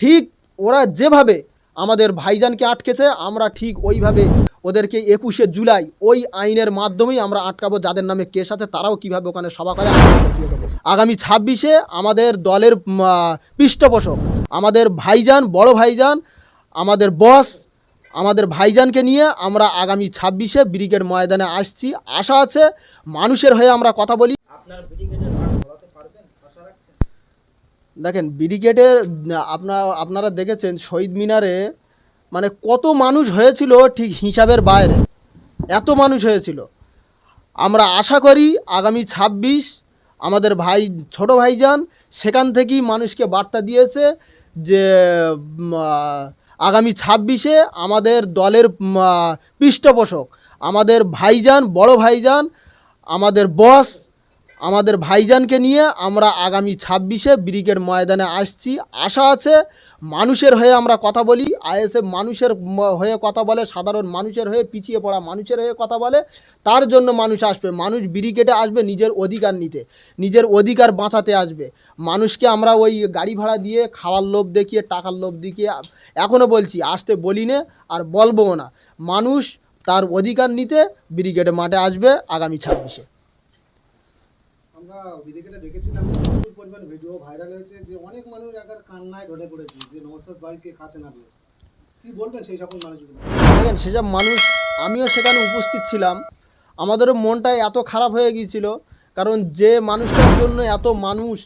ঠিক ওরা যেভাবে আমাদের ভাইজানকে আটকেছে, আমরা ঠিক ওইভাবে ওদেরকে একুশে জুলাই ওই আইনের মাধ্যমেই আমরা আটকাবো যাদের নামে কেস আছে, তারাও কীভাবে ওখানে সভা করে আগামী ছাব্বিশে আমাদের দলের পৃষ্ঠপোষক, আমাদের ভাইজান, বড় ভাইজান, আমাদের বস, আমাদের ভাইজানকে নিয়ে আমরা আগামী ছাব্বিশে ব্রিগেড ময়দানে আসছি। আশা আছে মানুষের হয়ে আমরা কথা বলি। আপনার দেখেন, ব্রিগেডের আপনার আপনারা দেখেছেন, শহীদ মিনারে মানে কত মানুষ হয়েছিল ঠিক হিসাবের বাইরে। এত মানুষ হয়েছিল। আমরা আশা করি আগামী ছাব্বিশ আমাদের ভাই, ছোট ভাইজান সেখান থেকেই মানুষকে বার্তা দিয়েছে যে আগামী ছাব্বিশে আমাদের দলের পৃষ্ঠপোষক, আমাদের ভাইজান, বড় ভাইজান, আমাদের বস আমাদের ভাইজানকে নিয়ে আমরা আগামী ছাব্বিশে ব্রিগেড ময়দানে আসছি। আশা আছে মানুষের হয়ে আমরা কথা বলি, আইএসএফ মানুষের হয়ে কথা বলে, সাধারণ মানুষের হয়ে পিছিয়ে পড়া মানুষের হয়ে কথা বলে, তার জন্য মানুষ আসবে। মানুষ ব্রিগেডে আসবে নিজের অধিকার নিতে, নিজের অধিকার বাঁচাতে আসবে। মানুষকে আমরা ওই গাড়ি ভাড়া দিয়ে, খাওয়ার লোভ দেখিয়ে, টাকার লোভ দেখিয়ে এখনও বলছি, আসতে বলি না আর বলবও না। মানুষ তার অধিকার নিতে ব্রিগেডে মাঠে আসবে আগামী ছাব্বিশে। আমরা বিদেকেটা দেখেছিলাম প্রচুর পরিমাণ ভিডিও ভাইরাল হয়েছে যে অনেক মানুষ একার কান্নায় ঢলে পড়েছে যে নওসাদ ভাইকে কাছে না কি বলবেন সেই সকল মানুষগুলো? দেখেন, সেসব মানুষ, আমিও সেখানে উপস্থিত ছিলাম। আমাদেরও মনটা এত খারাপ হয়ে গিয়েছিল, কারণ যে মানুষটার জন্য এত মানুষ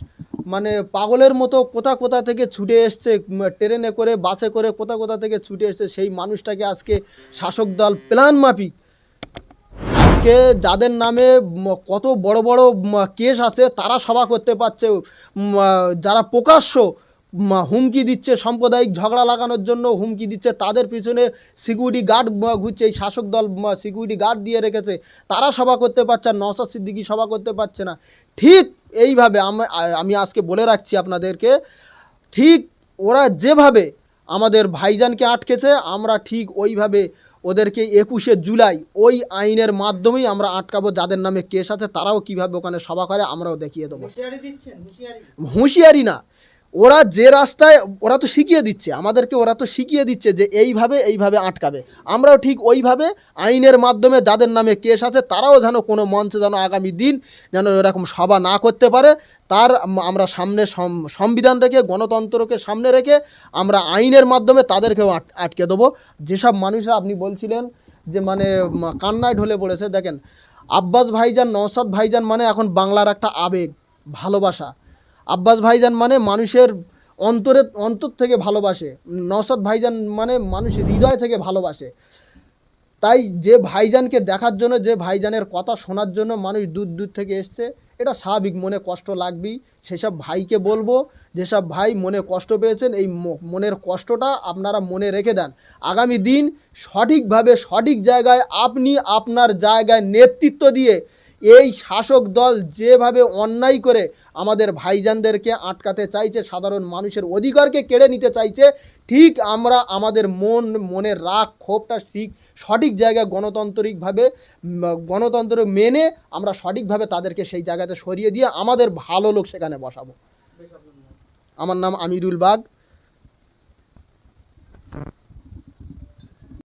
মানে পাগলের মতো কোথা কোথা থেকে ছুটে এসছে ট্রেনে করে, বাসে করে কোথা কোথা থেকে ছুটে এসছে, সেই মানুষটাকে আজকে শাসক দল প্ল্যান মাফিক আজকে যাদের নামে কত বড় বড় কেস আছে, তারা সভা করতে পারছে। যারা প্রকাশ্য হুমকি দিচ্ছে সাম্প্রদায়িক ঝগড়া লাগানোর জন্য, হুমকি দিচ্ছে, তাদের পিছনে সিকিউরিটি গার্ড ঘুরছে, এই শাসক দল সিকিউরিটি গার্ড দিয়ে রেখেছে। তারা সভা করতে পারছে আর নওসাদ সিদ্দিকি সভা করতে পারছে না। ঠিক এইভাবে আমি আমি আজকে বলে রাখছি আপনাদেরকে, ঠিক ওরা যেভাবে আমাদের ভাইজানকে আটকেছে, আমরা ঠিক ওইভাবে ওদেরকে একুশে জুলাই ওই আইনের মাধ্যমেই আমরা আটকাবো যাদের নামে কেস আছে তারাও কীভাবে ওখানে সভা করে আমরাও দেখিয়ে দেবো। হুঁশিয়ারি না ওরা যে রাস্তায়, ওরা তো শিখিয়ে দিচ্ছে, আমাদেরকে ওরা তো শিখিয়ে দিচ্ছে যে এইভাবে এইভাবে আটকাবে। আমরাও ঠিক ওইভাবে আইনের মাধ্যমে যাদের নামে কেস আছে, তারাও যেন কোনো মঞ্চে যেন আগামী দিন যেন এরকম সভা না করতে পারে, তার আমরা সামনে সংবিধান রেখে, গণতন্ত্রকে সামনে রেখে আমরা আইনের মাধ্যমে তাদেরকেও আটকে দেবো। যেসব মানুষরা আপনি বলছিলেন যে মানে কান্নায় ঢলে পড়েছে, দেখেন, আব্বাস ভাইজান নওসাদ ভাইজান মানে এখন বাংলার একটা আবেগ, ভালোবাসা। আব্বাস ভাইজান মানে মানুষের অন্তরে, অন্তর থেকে ভালোবাসে। নওসাদ ভাইজান মানে মানুষ হৃদয় থেকে ভালোবাসে। তাই যে ভাইজানকে দেখার জন্য, যে ভাইজানের কথা শোনার জন্য মানুষ দূর দূর থেকে এসছে, এটা স্বাভাবিক। মনে কষ্ট লাগবেই। সেসব ভাইকে বলব, যেসব ভাই মনে কষ্ট পেয়েছেন, এই মনের কষ্টটা আপনারা মনে রেখে দেন। আগামী দিন সঠিকভাবে, সঠিক জায়গায় আপনি আপনার জায়গায় নেতৃত্ব দিয়ে এই শাসক দল যেভাবে অন্যায় করে আমাদের ভাইজানদেরকে আটকাতে চাইছে, সাধারণ মানুষের অধিকারকে কেড়ে নিতে চাইছে, ঠিক আমরা আমাদের মন, মনের রাগ, ক্ষোভটা ঠিক সঠিক জায়গায় গণতান্ত্রিকভাবে গণতন্ত্র মেনে আমরা সঠিকভাবে তাদেরকে সেই জায়গাতে সরিয়ে দিয়ে আমাদের ভালো লোক সেখানে বসাবো। আমার নাম আমিরুল বাগ